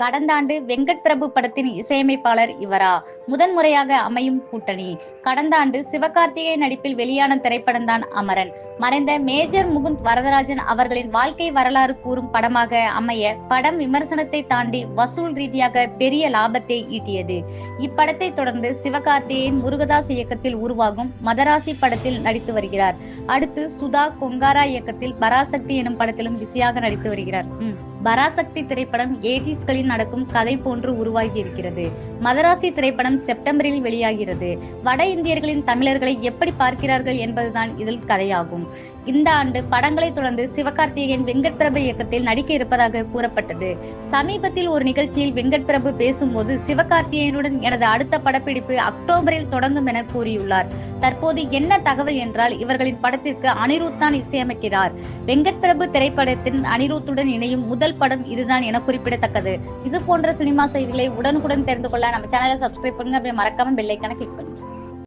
கடந்த ஆண்டு வெங்கட் பிரபு படத்தின் இசையமைப்பாளர் இவரா? முதன்முறையாக அமையும் கூட்டணி. கடந்த ஆண்டு சிவகார்த்திகேயன் நடிப்பில் வெளியான திரைப்படம் தான் அமரன். மறைந்த மேஜர் முகுந்த் வரதராஜன் அவர்களின் வாழ்க்கை வரலாறு கூறும் படமாக அமைய படம் விமர்சனத்தை தாண்டி வசூல் ரீதியாக பெரிய லாபத்தை ஈட்டியது. இப்படத்தை தொடர்ந்து சிவகார்த்திகேயன் முருகதாஸ் இயக்கத்தில் உருவாகும் மதராசி படத்தில் நடித்து வருகிறார். அடுத்து சுதா கொங்காரா இயக்கத்தில் பராசக்தி எனும் படத்திலும் பிஸியாக நடித்து வருகிறார். உம் பராசக்தி திரைப்படம் ஏஜிஸ்களில் நடக்கும் கதை போன்று உருவாகி இருக்கிறது மதராசி திரைப்படம் செப்டம்பரில் வெளியாகிறது. வட இந்தியர்களின் தமிழர்களை எப்படி பார்க்கிறார்கள் என்பதுதான் இதில் கதையாகும். இந்த ஆண்டு படங்களை தொடர்ந்து சிவகார்த்திகேயன் வெங்கட் பிரபு இயக்கத்தில் நடிக்க இருப்பதாக கூறப்பட்டது. சமீபத்தில் ஒரு நிகழ்ச்சியில் வெங்கட் பிரபு பேசும்போது சிவகார்த்திகேயனுடன் எனது அடுத்த படப்பிடிப்பு அக்டோபரில் தொடங்கும் என கூறியுள்ளார். தற்போது என்ன தகவல் என்றால் இவர்களின் படத்திற்கு அனிருத் தான் இசையமைக்கிறார். வெங்கட் பிரபு திரைப்படத்தின் அனிருத்துடன் இணையும் முதல் படம் இதுதான் என குறிப்பிடத்தக்கது. இது போன்ற சினிமா செய்திகளை உடனுக்குடன் தெரிந்து கொள்ள நம்ம சேனலை சப்ஸ்கிரைப் பண்ணுங்க. அப்படியே மறக்காம பெல்லைக்கான கிளிக் பண்ணுங்க.